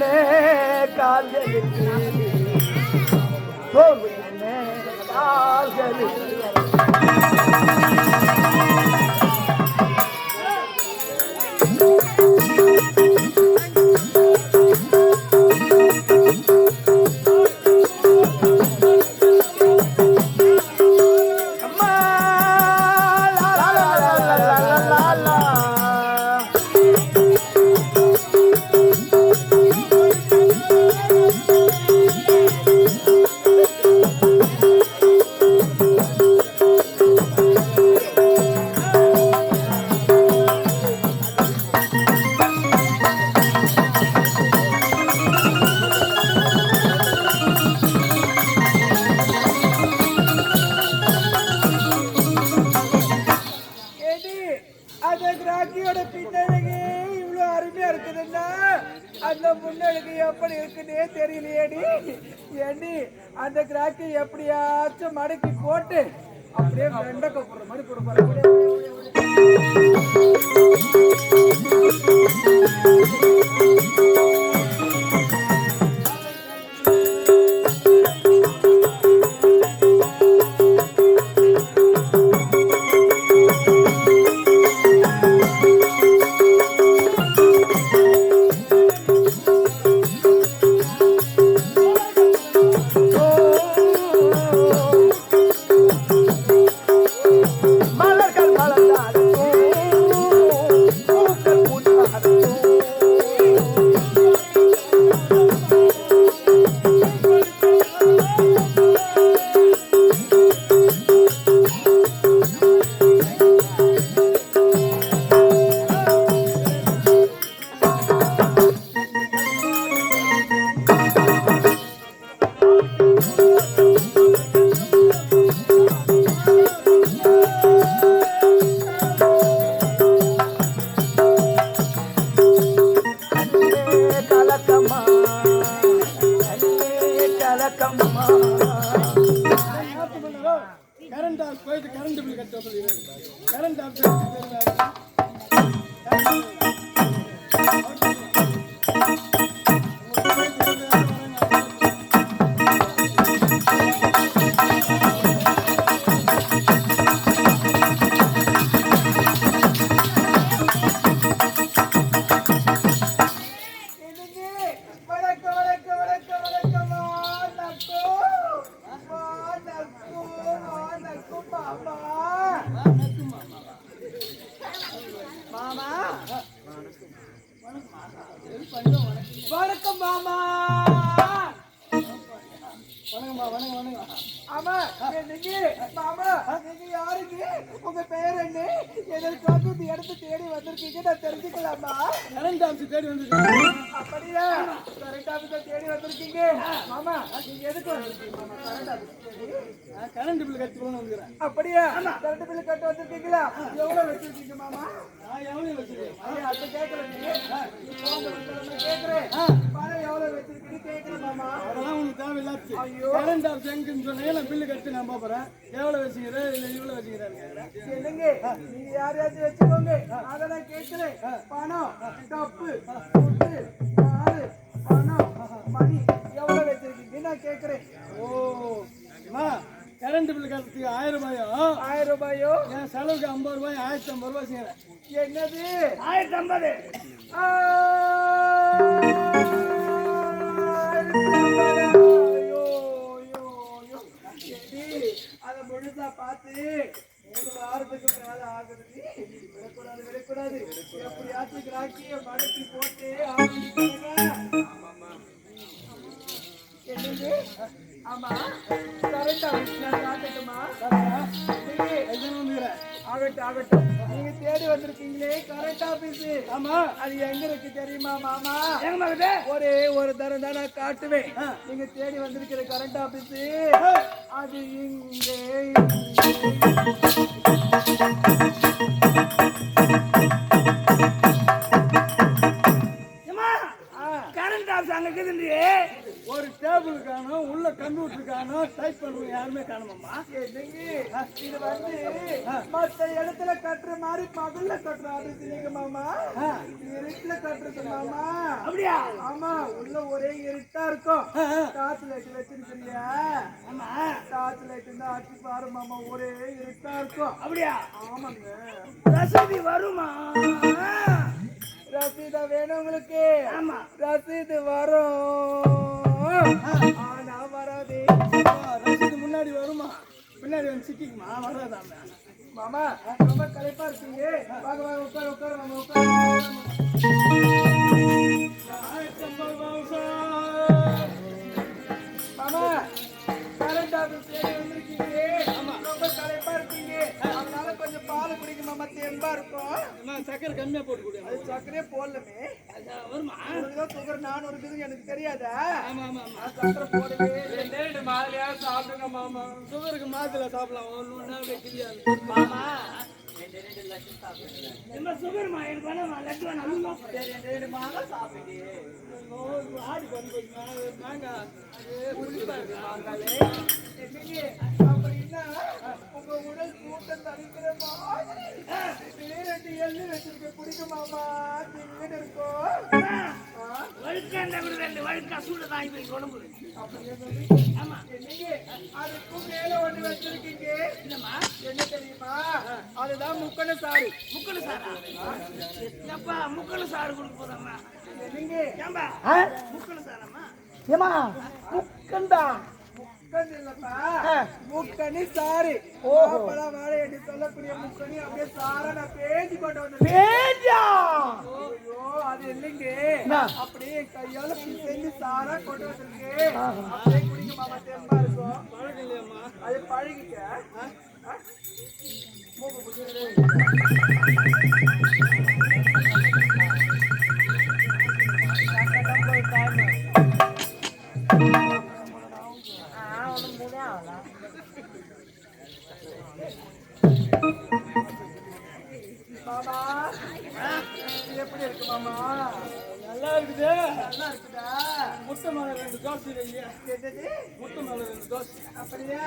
என்ன கால்களுக்கு சோம்பு என்ன கால்களுக்கு அந்த முன்னெழுக்கு எப்படி இருக்குன்னே தெரியலையேடி. ஏடி அந்த கிராக்கி எப்படியாச்சும் மடக்கி போட்டு அப்படியே வெண்டை போடுற மாதிரி கொடுப்பாரு. கரண்ட் ஆஃப் போயிட்டு கரண்ட் பில் கட்ட சொல்லிடுறேன் கரண்ட் ஆஃப் மாமா வணக்கம் மாமா. வணக்கம்மா வணக்கம் வணக்கம் ஆமா நீங்க மாமா நீங்க யாருக்கு? உங்க பேர் என்ன? எதற்காக இந்த இடத்தை தேடி வந்திருக்கீங்க நான் தெரிஞ்சுக்கலாமா நலன் ஆஃபீஸ் தேடி வந்திருக்கேன் அப்படியா கரண்ட் ஆஃபீஸை தேடி வந்திருக்கீங்க? மாமா நீங்க எதுக்கு வந்திருக்கீங்க? கரண்ட் பில் கட்டி போன வந்துக்கிறேன் அப்படியா? கரண்ட் பில் கட்ட வந்திருக்கீங்களா? எவ்வளவு வச்சிருக்கீங்க மாமா? நான் எவ்வளவு வச்சிருக்கேன்? அது கேட்கறேன் கேட்கறேன் பணம் எவ்வளவு வச்சிருக்கீங்க கேட்கறேன் மாமா. அதெல்லாம் உனக்கு தேவையில்லாச்சு. கரண்ட் ஆஃப் எங்குன்னு சொன்னீங்க பில்லு கட்டி நான் போறேன். எவ்வளவு வச்சுக்கிறேன் இல்ல இவ்வளவு வச்சுக்கிறேன் என்னங்க? நீங்க யாரையாச்சும் வச்சுக்கோங்க. அதை நான் கேட்கிறேன் பணம் டப்பு பாரு பணம் மணி எவ்வளவு வச்சிருக்கீங்க? நான் கேட்கிறேன் ஓ கரண்ட் பில்லு கட்டுறதுக்கு ஆயிரம் ரூபாயும் ஆயிரம் ரூபாயோ? என் செலவுக்கு ஐம்பது ரூபாய் ஆயிரத்தி ஐம்பது ரூபாய் செய்யறேன். என்னது? ஆயிரத்தி ஐம்பது. அதை முழுசா பார்த்து மூணு வாரத்துக்கு மேல ஆகுது விடக்கூடாது விடக்கூடாது. எப்படியாச்சும் கிராக்கிய மடக்கி போட்டு ஆரம்பிக்கிறாங்க என்னது? ஆமா. கரெக்டா நான் காட்டட்டுமா ஆகட்டும் ஆகட்டும். நீங்க தேடி வந்திருக்கீங்களே கரண்ட் ஆபீஸ் ஆமா. அது எங்க இருக்கு தெரியுமா மாமா? எங்க ஒரே ஒரு தரம் தான் நான் காட்டுவேன். நீங்க தேடி வந்திருக்கிற கரண்ட் ஆபீஸ் அது இங்கே. டேபிள் காணும் உள்ள கம்ப்யூட்டர் காணும் டைப் பண்றவங்க யாருமே காணுமாம்மா இது வந்து மத்த இடத்துல கட்டுற மாதிரி பகல்ல கட்டுற அது நீங்க மாமா? இருட்டுல கட்டுறது மாமா. அப்படியா? ஆமா உள்ள ஒரே இருட்டா இருக்கும். டார்ச் லைட் வச்சிருக்கிறியா ஆமா. டார்ச் லைட் இருந்தா அடிச்சு பாரு மாமா ஒரே இருட்டா இருக்கும். அப்படியா? ஆமாங்க. ரசதி வருமா? ரசீதா வேணும் உங்களுக்கு. ஆமா. ரசீது வரும். வராதே முன்னாடி வருமா பின்னாடி வந்து சிக்கிக்குமா வராதாமே மாமா ரொம்ப களைப்பா இருக்கீங்க வாங்க வாங்க உட்கார உட்கார மாமா உட்கார மாமா கரண்ட் ஆஃபீஸ் தேடி வந்திருக்கீங்க ரொம்ப களைப்பா இருக்கீங்க அதனால கொஞ்சம் பால் குடிக்க மாமா தெம்பா இருக்கும் அம்மா சக்கரை கம்மியா போட்டு கொடுங்க அது சக்கரையே போடலமே சுகர் நானூறு இருக்குதுன்னு எனக்கு தெரியாதா? சாப்பிடுங்க மாமா. சுகருக்கு மாத்துல சாப்பிடலாம். ஒன்றா தெரியாது. மாமா. என்ன சுகர்மா எனக்கு வேணாமா லட்டு வேணாமா. சரி அதுதான் முக்கண சாறு முக்கணு சாரா என்னப்பா முக்கணு சாறு கொடுக்க போதாம்மா என்னங்க ஏமா? முக்கண்டா? முக்கண் சொல்லக்கூடிய அப்படியே சாரா நான் பேசி கொண்டு வந்தேன். பேஜா ஐயோ அது இல்லைங்க. என்ன? அப்படியே என் கையால செஞ்சு சாரா கொண்டு வந்திருக்கு. அப்படியே குடிக்க மாமா தெம்பா இருக்கும். பழக்கம் இல்லையாம்மா அது பழகிக்க மாமா அப்படியா?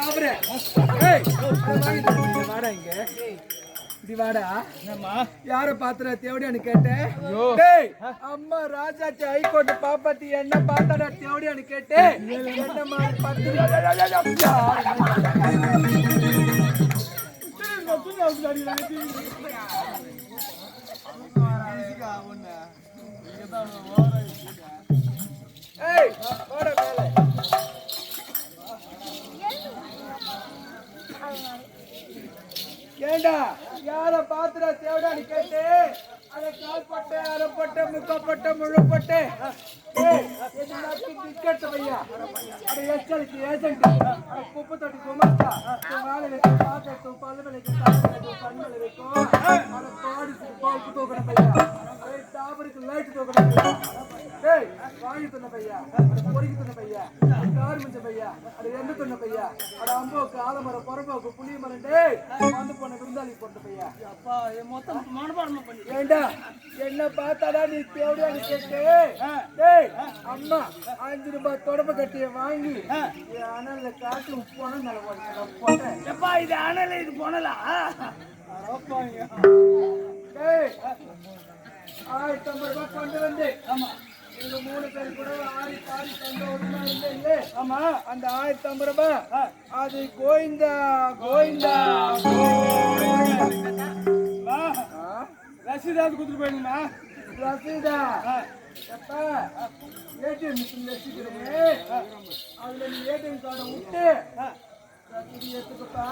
வாடா, இங்க. ஏய், வாடா. இப்படி வாடா. யார பாத்துற தேவடியான்னு கேட்டேன்? டேய், அம்மா ராஜாச்சி ஹைகோர்ட் பாப்பாத்தி என்ன பார்த்தாடா தேவடியான்னு கேட்டேன்? என்ன மாதிரி பார்த்து ஏய் வாங்கி துண்ண பையா? பொறுக்கி துண்ண பையா? கார் மிஞ்ச பையா? அட எண்ணெய் துண்ண பையா? அட அம்போக்கு ஆலமரம் புறம்போக்கு புளிய மரம் டேய் வந்து போன விருந்தாளி போட்ட பையா? அப்பா என் மொத்தம் மனப்பாடமா பண்ணி. ஏண்டா என்ன பார்த்தாடா நீ தேவடியான்னு கேட்டு? டேய் அம்மா அஞ்சு ரூபாய் தொடப்ப கட்டிய வாங்கி அனல்ல காட்டு உப்பான நல்ல போட்டேன். எப்பா இது அனல இது போனலா? டேய் ஆயிரத்தி ஐம்பது ரூபாய் கொண்டு வந்து. ஆமா. இந்த மூணு பேர் கூட ஆடி பாடி சந்தோஷமா ஆமா அந்த ஆயிரத்தி ஐம்பது ரூபாய் அது கோவிந்தா கோவிந்தா ரசீதாவது கொடுத்துட்டு போயிடுங்கண்ணா ரசீதா. எப்பா? ஏடிஎம் மிஷின் வச்சுக்கிறோமே அதுல நீ ஏடிஎம் கார்டை விட்டு ரசீது எடுத்துக்கப்பா.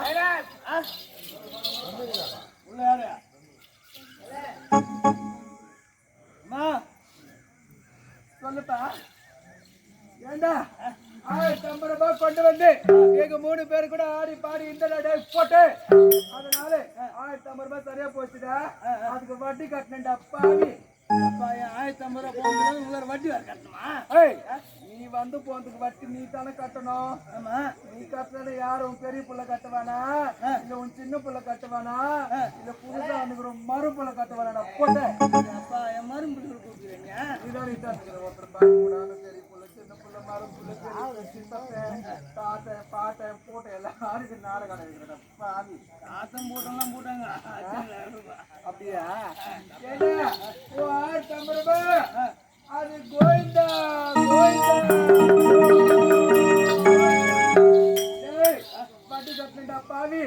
உள்ள யாரு அம்மா. சொல்லுப்பா ஏண்டா? ஆயிரத்தி ஐம்பது ரூபாய் கொண்டு வந்து எங்க மூணு பேர் கூட ஆடி பாடி இந்த போட்டு. அதனால ஆயிரத்தி ஐம்பது ரூபாய் சரியா போச்சுடா. அதுக்கு வட்டி கட்டினேன்டா பாவி. அப்பா ஆயிரத்தி ஐம்பது ரூபா போகும்போது உங்களோட வட்டி வேறு கட்டணுமா? ஏய் நீ வந்து போனதுக்கு வட்டி நீ தானே கட்டணும். ஆமா. நீ கட்டுறது யாரு உன் பெரிய புள்ள கட்டுவானா? இல்ல உன் சின்ன புள்ள கட்டுவானா? இல்ல புதுசா வந்துக்கிற மறு புள்ள கட்டுவானா போட்ட அப்பா என் மரும்பு கொடுக்குறீங்க இதான் நீ தான் ஒருத்தர் கூடாது பெரிய புள்ள சின்ன புள்ள மறு புள்ள புள்ள சித்தப்பன் தாத்தன் பாட்டன் போட்ட எல்லாருக்கும் நாடகம் இருக்கிற பாவி ஆத்தம் போட்டோம்லாம் போட்டாங்க. அப்படியா? ஏண்டா? ஓ ஆயிரத்தி ஐம்பது ரூபாய். அது கோவிந்தா பாவி.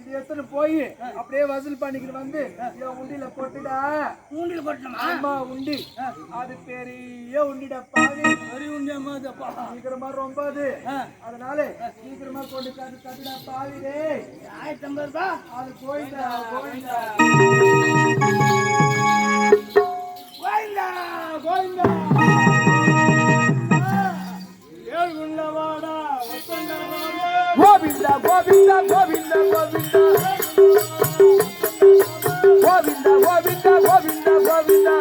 இது எத்தனை போய் அப்படியே வசூல் பண்ணிக்கிட்டு வந்து உண்டியில போட்டுடா. மூண்டில் கொட்டணுமா அம்மா உண்டி. அது பெரிய உண்டிடா பாவி. பெரிய உண்டியம்மா அப்பா? சீக்கிரமா ரொம்ப அது. அதனால சீக்கிரமா கொண்டு கட்டு கட்டுடா பாவி டேய். ஆயிரத்தி ஐம்பது அது கோயிந்தா கோயிந்தா கோவிந்தா கோவிந்தா கோவிந்தா கோவிந்தா. கோவிந்தா கோவிந்தா கோவிந்தா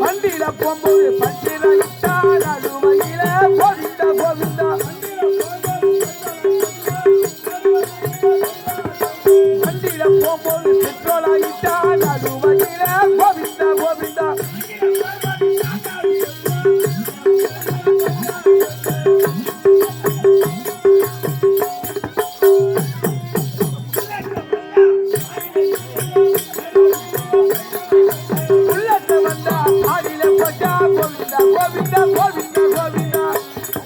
பண்டில போகும்போது பண்டில இட்டால் அழுமையில